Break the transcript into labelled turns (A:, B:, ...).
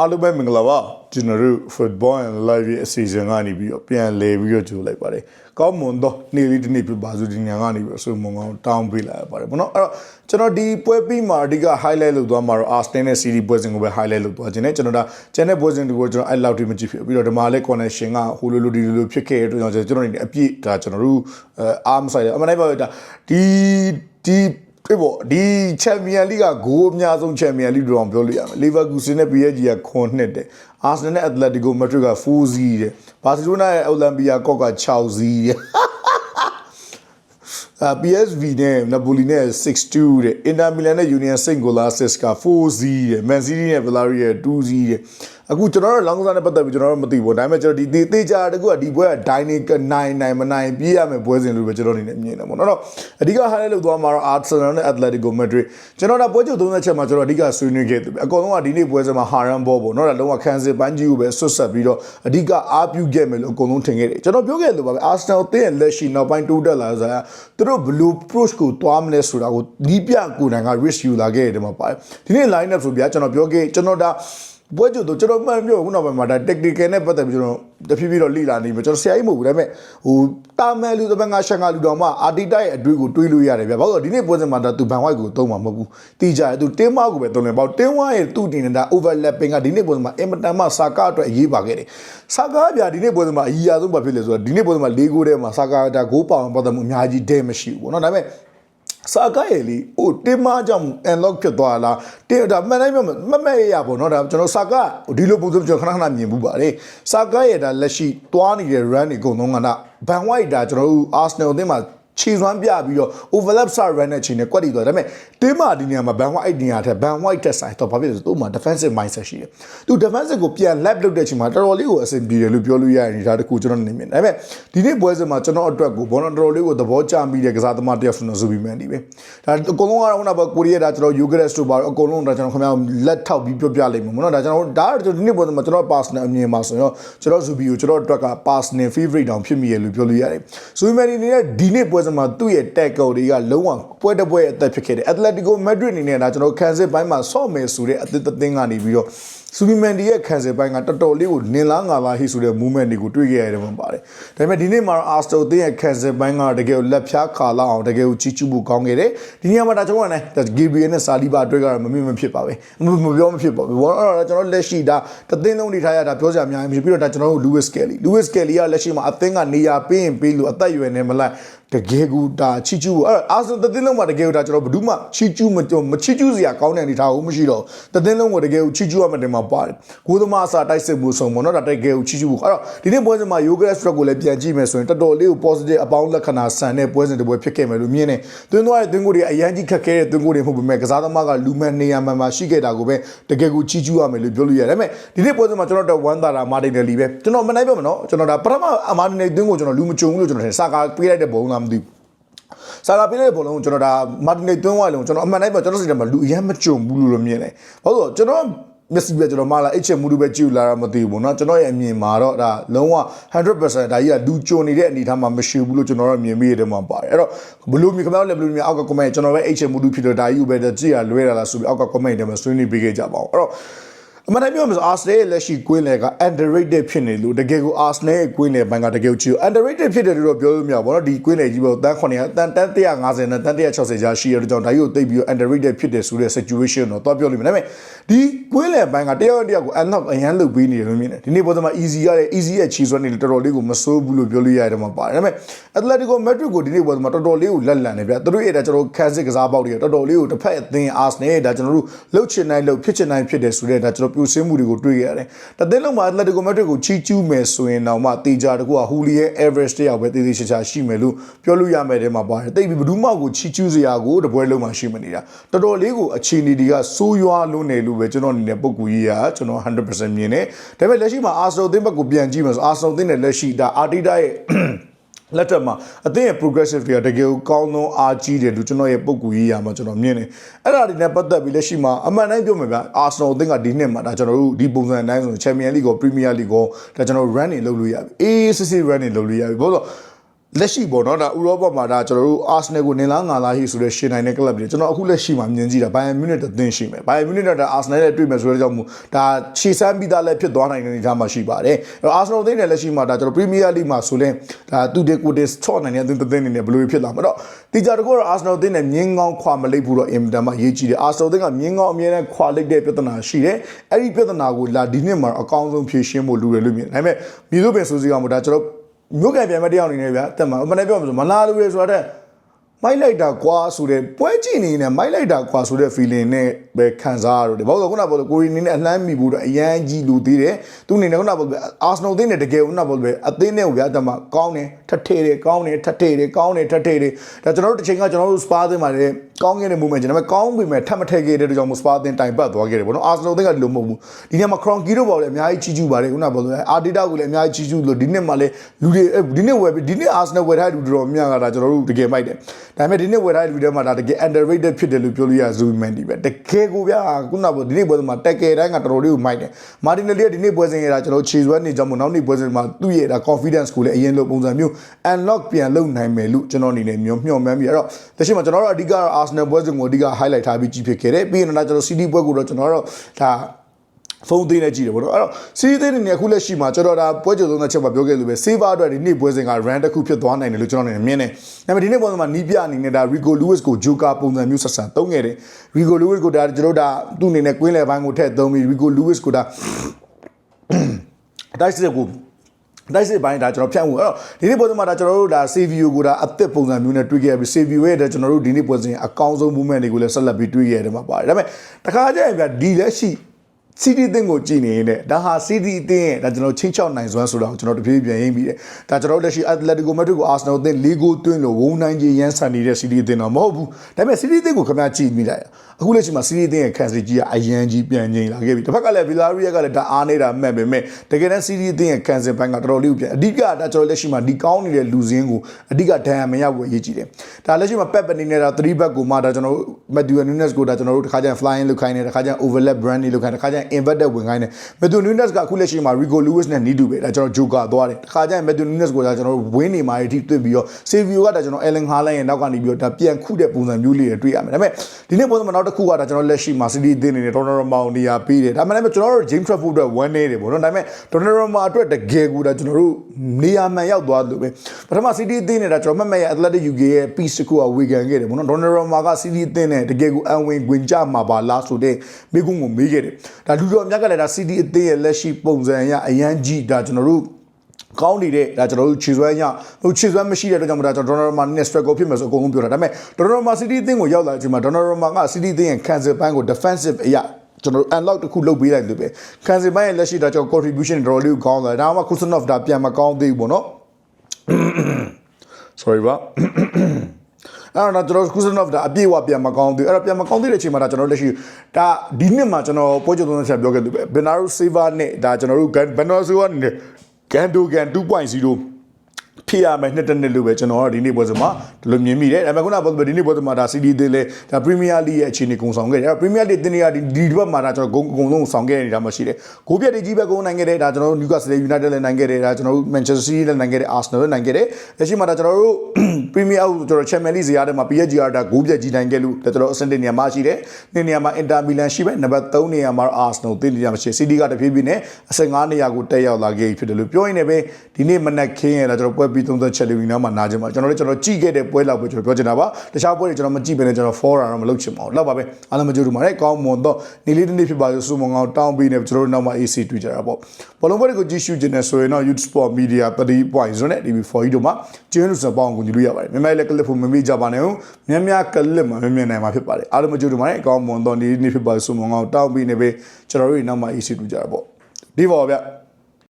A: အားလုံးပဲမင်္ဂလာပါကျွန်တော်တို့ football and live ရဲ့အစီအစဉ်ကနေပြီးတော့ပြန်လဲပြီးတော့ကြိုလိုက်ပါတယ်ကောင်းမွန်တော့နေ့လေးတစ်နေ့ပြပါစုဒီညကနေပြီးတော့ဆိုမုံကောင်းတောင်းပေးလာရပါတယ်ဘောနော်အဲ့တော့ကျွန်တော်ဒီပွဲပြီးမှာအဓိက highlight လုပ်သွားမှာတော့ Arsenal နဲ့ City ပွဲစဉ်ကိုပဲ highlight လုပ်သွားခြင်းနဲ့ကျွန်တော်ဒါ channel ပွဲစဉ်တွေကိုကျွန်တော်အဲ့လောက်ထိမကြည့်ဖြစ်ပြီးတော့ဒီမှာလည်း connection ကဟိုလိုလိုဒီလိုလိုဖြစ်ခဲ့တဲ့အတွက်ကြောင့်ကျွန်တော်နေအပြည့်ဒါကျွန်တော်တို့အဲအားမဆိုင်တယ်အမှန်တည်းပြောရတာဒီဒီ ဖြစ်ပေါ့ဒီချန်ပီယံလိကဂိုးအများဆုံးချန်ပီယံလိတော့ပြောလို့ရမယ်လီဗာပူးစနဲ့ PSG ကခွန်နှစ်တယ်အာဆနယ်နဲ့အက်တလက်တီကိုမက်ဒရစ်က4 0တဲ့ဘာစီလိုနာရဲ့အိုလံပီယာကော့က6 0တဲ့အာ PSV နဲ့နပိုလီနဲ့6-2တဲ့အင်တာမီလန်နဲ့ယူနီယန်စိန့်ဂိုလာဆစ်က4-0တဲ့မန်စီးတီးနဲ့ဗလာရီရဲ့2-0တဲ့ အခုကျွန်တော်တို့လောင်းကစားနဲ့ပတ်သက်ပြီးကျွန်တော်တို့မသိဘူးဒါပေမဲ့ကျွန်တော်ဒီတေတေချာတကူကဒီပွဲကဒိုင်နီကနိုင်နိုင်မနိုင်ပြေးရမယ်ပွဲစဉ်လို့ပဲကျွန်တော်အနေနဲ့မြင်တယ်ပေါ့နော်တော့အဓိက highlight လုပ်သွားမှာတော့ Arsenal နဲ့ Atletico Madrid ကျွန်တော်ဒါပွဲချုပ်30ချက်မှာကျွန်တော်အဓိကဆွေးနွေးခဲ့တယ်အကောင်လုံးကဒီနေ့ပွဲစဉ်မှာ Haran Ball ပေါ့နော်ဒါလုံးဝခံစစ်ပန်းကြီးကိုပဲဆွတ်ဆက်ပြီးတော့အဓိကအားပြုခဲ့မယ်လို့အကုန်လုံးထင်ခဲ့တယ်ကျွန်တော်ပြောခဲ့တယ်လို့ပါပဲ Arsenal တင်းရဲ့လက်ရှိနောက်ပိုင်းတိုးတက်လာဆိုတာသူတို့ blue approach ကိုတွားမလဲဆိုတာကိုဒီပြကိုယ်တိုင်က risk ယူလာခဲ့တယ်မှာပါတယ်ဒီနေ့ line up ဆိုပြကျွန်တော်ပြောခဲ့ကျွန်တော်ဒါ ပွဲကြတော့ကျွန်တော်မှန်ပြောခုနောက်ပိုင်းမှာဒါ technical နဲ့ပတ်သက်ပြီးကျွန်တော်တဖြည်းဖြည်းတော့လိလာနေမှာကျွန်တော်ဆရာကြီးမဟုတ်ဘူးဒါပေမဲ့ဟိုတာမဲလူတပန်းကရှန်ကလူတော်မှအာတီတိုက်ရဲ့အတွေ့ကိုတွေးလို့ရတယ်ဗျဘာလို့ဒီနေ့ပွဲစဉ်မှာဒါသူဘန်ဝိုက်ကိုသုံးမှာမဟုတ်ဘူးတီးကြတယ်သူတင်းမောက်ကိုပဲသုံးတယ်ပေါ့တင်းဝိုင်းရဲ့သူ့တင်နေတာ overlapping ကဒီနေ့ပွဲစဉ်မှာအင်မတန်မှစာကားအတွက်အရေးပါခဲ့တယ်စာကားပြဒီနေ့ပွဲစဉ်မှာအကြီးအဆုံးဘာဖြစ်လဲဆိုတော့ဒီနေ့ပွဲစဉ်မှာ၄ဂိုးထဲမှာစာကားဒါဂိုးပေါင်ပတ်သက်မှုအများကြီးဒဲမရှိဘူးပေါ့နော်ဒါပေမဲ့ စာကားရည်လီဟိုတင်မကြောင့် unlock ဖြစ်သွားလားတင်ဒါမှန်တိုင်းပြောမမဲ့ရပေါ့နော်ဒါကျွန်တော်စာကားဒီလိုပုံစံကျွန်တော်ခဏခဏမြင်မှုပါတယ်စာကားရည်ဒါလက်ရှိတွားနေတဲ့ run တွေအကုန်လုံးကဘန်ဝိုက်ဒါကျွန်တော်တို့ Arsenal အသင်းမှာ ခြေစွမ်းပြပြီးတော့ overlap စ run တဲ့ချိန်နဲ့ကွက်တီသွားတယ်ဒါပေမဲ့တင်းမာဒီနေရာမှာ ban white နေရာထက် ban white တက်ဆိုင်တော့ဘာဖြစ်လဲဆိုတော့သူ့မှာ defensive mindset ရှိတယ်သူ defensive ကိုပြန် lap လုပ်တဲ့ချိန်မှာတော်တော်လေးကိုအဆင်ပြေတယ်လို့ပြောလို့ရရင်ဒါတကူကျွန်တော်နေမြင်ဒါပေမဲ့ဒီနေ့ပွဲစဉ်မှာကျွန်တော်အတွက်ကိုဘောနော်တော်တော်လေးကိုသဘောကျမိတဲ့ကစားသမားတစ်ယောက်ဆိုတော့ဇူဘီမန်ဒီပဲဒါအကုန်လုံးကတော့ခုနကကိုရီးယားဒါကျွန်တော် Eucharist တို့ပါအကုန်လုံးဒါကျွန်တော်ခင်ဗျားလက်ထောက်ပြီးပြောပြလိုက်မှာမနော်ဒါကျွန်တော်ဒါဒီနေ့ပွဲစဉ်မှာကျွန်တော် personal အမြင်မှာဆိုတော့ကျွန်တော်ဇူဘီကိုကျွန်တော်အတွက်က personal favorite တောင်ဖြစ်မိရလို့ပြောလို့ရတယ်ဇူဘီမန်ဒီနေတဲ့ဒီနေ့ပွဲစဉ်မှာသူ့ရဲ့ tackle တွေကလုံးဝပွဲတစ်ပွဲအသက်ဖြစ်ခဲ့တယ် Atletico Madrid အနေနဲ့ဒါကျွန်တော်ခံစစ်ပိုင်းမှာဆော့မယ်ဆိုတဲ့အသစ်သင်းကနေပြီးတော့စူပီမန်ဒီရဲ့ခံစစ်ပိုင်းကတော်တော်လေးကိုနင်လားငါလားဟိဆိုတဲ့ movement တွေကိုတွေ့ခဲ့ရတယ်မှာပါတယ်ဒါပေမဲ့ဒီနေ့မှာတော့ Arsenal အသင်းရဲ့ခံစစ်ပိုင်းကတကယ်ကိုလက်ဖြားခါလောက်အောင်တကယ်ကိုကြီးကျူးဖို့ကောင်းခဲ့တယ်ဒီနေရာမှာဒါကျွန်တော်ကလည်း Gabriel နဲ့ Saliba တွေ့ကြရမမြင်မဖြစ်ပါပဲမပြောမဖြစ်ပါဘူးဘောတော့ကျွန်တော်လက်ရှိဒါတသင်းလုံးနေထားရတာပြောစရာအများကြီးပြီးတော့ဒါကျွန်တော်တို့ Lewis Kelly Lewis Kelly ကလက်ရှိမှာအသင်းကနေရာပေးရင်ပေးလို့အသက်အရွယ်နဲ့မလိုက်တကယ်ကူဒါချီကျူးအဲ့အာဆန်တသင်းလုံးမှာတကယ်ကိုဒါကျွန်တော်ဘယ်သူမှချီကျူးမမချီကျူးစရာကောင်းတဲ့အနေထားဘူးမရှိတော့တသင်းလုံးကိုတကယ်ကိုချီကျူးရမှတင်မှာပါတယ်ကိုသမားအစာတိုက်စစ်မှုဆုံးပေါ့နော်ဒါတကယ်ကိုချီကျူးဖို့အဲ့တော့ဒီနေ့ပွဲစဉ်မှာ yoga stroke ကိုလည်းပြန်ကြည့်မယ်ဆိုရင်တော်တော်လေးကို positive အပေါင်းလက္ခဏာဆန်တဲ့ပွဲစဉ်တစ်ပွဲဖြစ်ခဲ့မယ်လို့မြင်တယ်တွင်းသွားတဲ့တွင်းကိုတွေအရန်ကြီးခက်ခဲတဲ့တွင်းကိုတွေမဟုတ်ပေမဲ့ကစားသမားကလူမှန်နေရာမှန်မှာရှိခဲ့တာကိုပဲတကယ်ကိုချီကျူးရမယ်လို့ပြောလို့ရတယ်ဒါပေမဲ့ဒီနေ့ပွဲစဉ်မှာကျွန်တော်တို့ဝမ်းသာတာမာတင်တယ်လီပဲကျွန်တော်မနိုင်ပြောမနော်ကျွန်တော်ဒါပထမအမာတင်တဲ့တွင်းကိုကျွန်တော်လူမကြုံဘူးလို့ကျွန်တော်ထင်စာကာပေးလိုက်တဲ့ဘုံလားမသိဘူးဆာလာပေးတဲ့ဘောလုံးကိုကျွန်တော်ဒါမာတင်နေသွင်းဝိုင်လုံးကျွန်တော်အမှန်တိုင်းပဲကျွန်တော်စိတ်ထဲမှာလူအရင်မကြုံဘူးလို့လို့မြင်တယ်။ဘာလို့လဲကျွန်တော်မျက်စိပဲကျွန်တော်မလာအချက်မူတူပဲကြည့်လာတာမသိဘူးပေါ့နော်ကျွန်တော်ရဲ့အမြင်မှာတော့ဒါလုံးဝ100%ဒါကြီးကလူကြုံနေတဲ့အနေအထားမှာမရှိဘူးလို့ကျွန်တော်တော့မြင်မိရတယ်မှာပါတယ်အဲ့တော့ဘလို့မျိုးခင်ဗျားလည်းဘလို့မျိုးအောက်က comment ကျွန်တော်ပဲအချက်မူတူဖြစ်တော့ဒါကြီးကိုပဲကြည့်ရလွဲတာလားဆိုပြီးအောက်က comment ထဲမှာဆွေးနွေးပေးခဲ့ကြပါအောင်အဲ့တော့ အမှန်တမ်းပြောမယ်ဆိုအာစနယ်ရဲ့လက်ရှိကွင်းလယ်က underrated ဖြစ်နေလို့တကယ်ကိုအာစနယ်ရဲ့ကွင်းလယ်ဘိုင်းကတကယ်ကိုကြည့် underrated ဖြစ်တယ်လို့တော့ပြောလို့မရဘူးဗောနော်ဒီကွင်းလယ်ကြီးပေါ့တန်း900တန်တန်း150နဲ့တန်း160ကြားရှိရတဲ့ကြောင့်ဒါကြီးကိုသိပ်ပြီး underrated ဖြစ်တယ်ဆိုတဲ့ situation တော့တော့ပြောလို့မရဘူးဒါပေမဲ့ဒီကွင်းလယ်ဘိုင်းကတယောက်တယောက်ကို unlock အရန်လုပ်ပေးနေတယ်လို့မြင်တယ်ဒီနေ့ပေါ်သမား easy ရတဲ့ easy ရဲ့ခြေစွမ်းတွေတော်တော်လေးကိုမစိုးဘူးလို့ပြောလို့ရတယ်မှာပါတယ်ဒါပေမဲ့ Atletico Madrid ကိုဒီနေ့ပေါ်သမားတော်တော်လေးကိုလက်လံနေဗျသူတို့ရဲ့ဒါကျွန်တော်တို့ classic ကစားပေါက်တွေကတော်တော်လေးကိုတစ်ဖက်အသင်း Arsenal ရဲ့ဒါကျွန်တော်တို့လှုပ်ချင်တိုင်းလှုပ်ဖြစ်ချင်တိုင်းဖြစ်တယ်ဆိုတဲ့ဒါကျွန်တော်ပြိုစင်းမှုတွေကိုတွေ့ရတယ်တသင်းလုံးမှာ Atletico Madrid ကိုချီးကျူးမယ်ဆိုရင်တော့မှတေချာတကူက Julian Average တယောက်ပဲတေးသေးချာချာရှိမယ်လို့ပြောလို့ရမယ်တဲ့မှာပါတယ်တိတ်ပြီးဘယ်သူမှကိုချီးကျူးစရာကိုတပွဲလုံးမှာရှိမနေတာတော်တော်လေးကိုအခြေအနေတွေကစိုးရွားလုံးနေလို့ပဲကျွန်တော်အနေနဲ့ပုံကူကြီးကကျွန်တော်100%မြင်တယ်ဒါပေမဲ့လက်ရှိမှာ Arsenal အသင်းဘက်ကိုပြန်ကြည့်မယ်ဆို Arsenal အသင်းနဲ့လက်ရှိဒါ Arteta ရဲ့ လက်ထက်မှာအသင်းရဲ့ progressive တွေကတကယ်ကိုကောင်းသောအားကြီးတယ်လို့ကျွန်တော်ရဲ့ပုံကူရေးရမှာကျွန်တော်မြင်တယ်အဲ့ဒါတွေနဲ့ပတ်သက်ပြီးလက်ရှိမှာအမှန်တိုင်းပြောမယ်ဗျာ Arsenal အသင်းကဒီနှစ်မှာဒါကျွန်တော်တို့ဒီပုံစံအတိုင်းဆိုရင် Champions League ကို Premier League ကိုဒါကျွန်တော် run နေလုပ်လို့ရပြီအေးစစ်စစ် run နေလုပ်လို့ရပြီဘာလို့လ က်ရှိပေါ့နော်ဒါဥရောပမှာဒါကျွန်တော်တို့ Arsenal ကိုနင်လားငါလားဟိဆိုတဲ့ရှင်နိုင်တဲ့ club တွေကျွန်တော်အခုလက်ရှိမှာမြင်ကြည့်တာ Bayern Munich တသင်းရှိမယ် Bayern Munich ကဒါ Arsenal နဲ့တွေ့မယ်ဆိုတဲ့ကြောင့်မို့ဒါခြေစမ်းပြီးသားလည်းဖြစ်သွားနိုင်တဲ့အနေအထားမှာရှိပါတယ်အဲ့တော့ Arsenal သင်းနဲ့လက်ရှိမှာဒါကျွန်တော် Premier League မှာဆိုရင်ဒါသူတေကိုတေချော့နိုင်တဲ့အသင်းတစ်သင်းအနေနဲ့ဘယ်လိုဖြစ်လာမှာတော့တီကြတကောတော့ Arsenal သင်းနဲ့မြင်းကောင်းခွာမလိုက်ဘူးတော့အင်မတန်မှရေးကြည့်တယ် Arsenal သင်းကမြင်းကောင်းအမြဲတမ်းခွာလိုက်တဲ့ပြဿနာရှိတယ်အဲ့ဒီပြဿနာကိုလာဒီနှစ်မှာအကောင်းဆုံးဖြေရှင်းဖို့လိုတယ်လို့မြင်တယ်ဒါပေမဲ့မြေတို့ပင်ဆိုစီကောင်မို့ဒါကျွန်တော် မြို့ကန်ပြန်မဲ့တယောက်အနေနဲ့ဗျာတက်မှာအမှန်တည်းပြောမှာဆိုမလာလို့ရဆိုတော့ မိုက်လိုက်တာကွာဆိုတဲ့ပွဲကြည့်နေနေမိုက်လိုက်တာကွာဆိုတဲ့ feeling နဲ့ပဲခံစားရတော့တယ်ဘာလို့လဲခုနကပြောလို့ကိုရီနေနဲ့အလှမ်းမိဘူးတော့အရန်ကြီးလူသေးတယ်သူအနေနဲ့ခုနကပြောလို့အာဆနယ်သင်းနဲ့တကယ်ခုနကပြောလို့အသင်းနဲ့ကိုဗျာတက်မှာကောင်းတယ်ထထထဲတယ်ကောင်းတယ်ထထထဲတယ်ကောင်းတယ်ထထထဲတယ်ဒါကျွန်တော်တို့တစ်ချိန်ကကျွန်တော်တို့ spa သင်းမှာလည်းကောင်းခဲ့တဲ့ movement ကျွန်တော်ကောင်းပြီမဲ့ထပ်မထည့်ခဲ့တဲ့အတွက်ကြောင့်မို့ spa သင်းတိုင်ပတ်သွားခဲ့တယ်ပေါ့နော်အာဆနယ်သင်းကဒီလိုမဟုတ်ဘူးဒီနေ့မှာ crown key တို့ပေါ့လေအများကြီးချီးကျူးပါတယ်ခုနကပြောလို့အာဒီတာကိုလည်းအများကြီးချီးကျူးလို့ဒီနေ့မှာလည်းလူတွေဒီနေ့ဝယ်ဒီနေ့အာဆနယ်ဝယ်ထားတဲ့လူတော်များကဒါကျွန်တော်တို့တကယ်မိုက်တယ်ဒါပေမဲ့ဒီနေ့ဝယ်ထားတဲ့လူတွေမှာဒါတကယ် underrated ဖြစ်တယ်လို့ပြောလို့ရ Zubimendi ဒီပဲတကယ်ကိုဗျာခုနကဒီနေ့ပွဲစဉ်မှာတက်ကယ်တိုင်းကတော်တော်လေးကိုမိုက်တယ်မာတင်နယ်လီကဒီနေ့ပွဲစဉ်ရတာကျွန်တော်ခြေစွဲနေကြမို့နောက်နေ့ပွဲစဉ်မှာသူ့ရဲ့ဒါ confidence ကိုလည်းအရင်လိုပုံစံမျိုး unlock ပြန်လုပ်နိုင်မယ်လို့ကျွန်တော်အနေနဲ့မျှော်မျှော်မှန်းပြီးအဲ့တော့တရှိမှာကျွန်တော်တို့အဓိက Arsenal ပွဲစဉ်ကိုအဓိက highlight ထားပြီးကြည့်ဖြစ်ခဲ့တယ်ပြီးရင်တော့ကျွန်တော် CD ပွဲကိုတော့ကျွန်တော်တို့ဒါ ဖုန်းသေးနဲ့ကြည့်တယ်ဗောနော်အဲ့တော့စီးသေးနေနေအခုလက်ရှိမှာကျွန်တော်ဒါပွဲကြိုသုံးတဲ့ချက်မှာပြောခဲ့လို့ပဲ saver အတွက်ဒီနေ့ပွဲစဉ်က run တစ်ခုဖြစ်သွားနိုင်တယ်လို့ကျွန်တော်အနေနဲ့မြင်တယ်။ဒါပေမဲ့ဒီနေ့ပွဲစဉ်မှာနီးပြအနေနဲ့ဒါ Rico Lewis ကို Joker ပုံစံမျိုးဆက်ဆံသုံးခဲ့တယ်။ Rico Lewis ကိုဒါကျွန်တော်ဒါသူ့အနေနဲ့ကွင်းလယ်ပိုင်းကိုထည့်သုံးပြီး Rico Lewis ကိုဒါတိုက်စစ်ကိုတိုက်စစ်ပိုင်းဒါကျွန်တော်ဖြန့်ဖို့အဲ့တော့ဒီနေ့ပွဲစဉ်မှာဒါကျွန်တော်တို့ဒါ Savio ကိုဒါအသက်ပုံစံမျိုးနဲ့တွေ့ခဲ့ပြီး Savio ရဲ့ဒါကျွန်တော်တို့ဒီနေ့ပွဲစဉ်အကောင်းဆုံး movement တွေကိုလည်းဆက်လက်ပြီးတွေ့ခဲ့ရတယ်မှာပါတယ်ဒါပေမဲ့တခါကျရင်ဗျဒီလက်ရှိ CD အသင်းကိုကြည်နေရင်ဒါဟာ CD အသင်းရဲ့ဒါကျွန်တော်ချင်းချောက်နိုင်စွမ်းဆိုတာကိုကျွန်တော်တပြေးပြန်ရင်းပြီးတယ်ဒါကျွန်တော်လက်ရှိ Atletico Madrid ကို Arsenal အသင်း၄ဂိုးသွင်းလို့ဝုန်းနိုင်ကြီးရန်ဆန်နေတဲ့ CD အသင်းတော့မဟုတ်ဘူးဒါပေမဲ့ CD အသင်းကိုခင်ဗျားကြည့်မိလိုက်အခုလက်ရှိမှာ CD အသင်းရဲ့ခံစစ်ကြီးကအရန်ကြီးပြန်ငိမ့်လာခဲ့ပြီတစ်ဖက်ကလည်း Villarreal ကလည်းဒါအားနေတာမှတ်ပေမဲ့တကယ်တမ်း CD အသင်းရဲ့ခံစစ်ပိုင်းကတော်တော်လေးကိုပြန်အဓိကဒါကျွန်တော်လက်ရှိမှာဒီကောင်းနေတဲ့လူစင်းကိုအဓိကဒဏ်ရာမရောက်ဘူးအရေးကြီးတယ်ဒါလက်ရှိမှာ Pep အနေနဲ့ဒါ3 back ကိုမှဒါကျွန်တော်တို့ Matthew Nunes ကိုဒါကျွန်တော်တို့တစ်ခါကျရင် flying လုပ်ခိုင်းတယ်တစ်ခါကျရင် overlap branding လုပ်ခိုင်းတယ်တစ်ခါကျရင် inverted ဝင်ခိုင်းတယ် Matthew Nunes ကအခုလက်ရှိမှာ Rico Lewis နဲ့နီးတူပဲဒါကျွန်တော် Joker သွားတယ်တစ်ခါကျရင် Matthew Nunes ကိုဒါကျွန်တော်တို့ဝင်းနေမှာအထိတွေ့ပြီးတော့ Savio ကဒါကျွန်တော် Ellen Haaland ရဲ့နောက်ကနေပြီးတော့ဒါပြန်ခုတဲ့ပုံစံမျိုးလေးတွေတွေ့ရမယ်ဒါပေမဲ့ဒီနေ့ပုံစံမှာနောက်တစ်ခုကဒါကျွန်တော်လက်ရှိမှာ City အသင်းအနေနဲ့ Donnarumma ကိုနေရာပေးတယ်ဒါမှလည်းကျွန်တော်တို့ James Trafford အတွက်1နေတယ်ပေါ့နော်ဒါပေမဲ့ Donnarumma အတွက်တကယ်ကိုဒါကျွန်တော်တို့နေရာမှန်ရောက်သွားလို့ပဲပထမ City အသင်းနဲ့ဒါကျွန်တော်မှတ်မှတ်ရ Athletic UK ရဲ့ piece တစ်ခုကဝေခံခဲ့တယ်ပေါ့နော် Donnarumma က City အသင်းနဲ့တကယ်ကိုအံဝင်ဝင်ကြမှာပါလားဆိုတဲ့မိကုန်းကိုမေးခဲ့တယ်ဒါလူတော်အများကလည်းဒါ City အသင်းရဲ့လက်ရှိပုံစံအရအရန်ကြီးဒါကျွန်တော်တို့ကောင်းနေတဲ့ဒါကျွန်တော်တို့ခြေစွမ်းရဟိုခြေစွမ်းမရှိတဲ့အတွက်ကြောင့်မဒါကျွန်တော်ဒေါ်နယ်မာနဲ့ struggle ဖြစ်မယ်ဆိုအကုန်လုံးပြောတာဒါပေမဲ့ဒေါ်နယ်မာ City အသင်းကိုရောက်လာချိန်မှာဒေါ်နယ်မာက City အသင်းရဲ့ cancel ဘန်းကို defensive အရာကျွန်တော် unlock တစ်ခုလုပ်ပေးလိုက်လို့ပဲ cancel ဘန်းရဲ့လက်ရှိဒါကျွန်တော် contribution တော်တော်လေးကိုကောင်းလာတယ်ဒါမှမဟုတ် Kusanov ဒါပြန်မကောင်းသေးဘူးပေါ့နော် sorry ပါ အဲ့တော့ကျွန်တော်ကုစနော့ဖ်ဒါအပြည့်ဝပြန်မကောင်းသေးအဲ့တော့ပြန်မကောင်းသေးတဲ့အချိန်မှာဒါကျွန်တော်လက်ရှိဒါဒီနှစ်မှာကျွန်တော်ပွဲချုပ်သုံးဆက်ပြောခဲ့လို့ပဲဘင်နာရူဆေးဗာနဲ့ဒါကျွန်တော်တို့ဘင်နာဆိုကနေကန်ဒိုကန်2.0 ဖြစ်ရမယ်နှစ်တစ်နှစ်လို့ပဲကျွန်တော်ကဒီနေ့ပွဲစဉ်မှာဒီလိုမြင်မိတယ်ဒါပေမဲ့ခုနကပြောဒီနေ့ပွဲစဉ်မှာဒါ CD သင်းလဲဒါ Premier League ရဲ့အခြေအနေကုံဆောင်ခဲ့တယ်အဲ့တော့ Premier League တင်းတွေကဒီဒီဘက်မှာဒါကျွန်တော်ဂုံအကုန်လုံးဆောင်ခဲ့နေတာမှရှိတယ်ဂိုးပြက်တွေကြီးပဲဂုံနိုင်ခဲ့တယ်ဒါကျွန်တော်တို့ Newcastle United လည်းနိုင်ခဲ့တယ်ဒါကျွန်တော်တို့ Manchester City လည်းနိုင်ခဲ့တယ် Arsenal လည်းနိုင်ခဲ့တယ်လက်ရှိမှာဒါကျွန်တော်တို့ Premier အောက်ကျွန်တော် Champions League ဇယားထဲမှာ PSG ကဒါဂိုးပြက်ကြီးနိုင်ခဲ့လို့ဒါကျွန်တော်အဆင့်တင်နေရာမှာရှိတယ်နှစ်နေရာမှာ Inter Milan ရှိပဲနံပါတ်3နေရာမှာ Arsenal တင်းနေရာမှာရှိ City ကတဖြည်းဖြည်းနဲ့အဆင့်5နေရာကိုတက်ရောက်လာခဲ့ဖြစ်တယ်လို့ပြောရင်းနဲ့ပဲဒီနေ့မနက်ခင်းရတာကျွန်တော်ပွဲပြီး30ချက်လေးဝင်နောက်မှာနားချင်ပါကျွန်တော်လည်းကျွန်တော်ကြည့်ခဲ့တဲ့ပွဲလောက်ပဲကျွန်တော်ပြောချင်တာပါတခြားပွဲတွေကျွန်တော်မကြည့်ဘဲနဲ့ကျွန်တော် forum တော့မလုပ်ချင်ပါဘူးလောက်ပါပဲအားလုံးမကြိုးတူပါနဲ့ကောင်းမွန်တော့နေလေးတစ်နေ့ဖြစ်ပါလို့စုမငောင်းတောင်းပြီးနေကျွန်တော်တို့နောက်မှာ AC တွေ့ကြတာပေါ့ဘောလုံးပွဲတွေကိုကြည့်ရှုခြင်းနဲ့ဆိုရင်တော့ Youth Sport Media 3.0နဲ့ TV4 တို့မှာကျင်းလို့စပေါင်းကိုကြည့်လို့ရပါတယ်မြန်မာလည်းကလစ်ဖို့မမေ့ကြပါနဲ့ဦးများများကလစ်မှာမြင်မြင်နိုင်မှာဖြစ်ပါတယ်အားလုံးမကြိုးတူပါနဲ့ကောင်းမွန်တော့နေလေးဖြစ်ပါလို့စုမငောင်းတောင်းပြီးနေပဲကျွန်တော်တို့နောက်မှာ AC တွေ့ကြတာပေါ့ဒီပါဗျ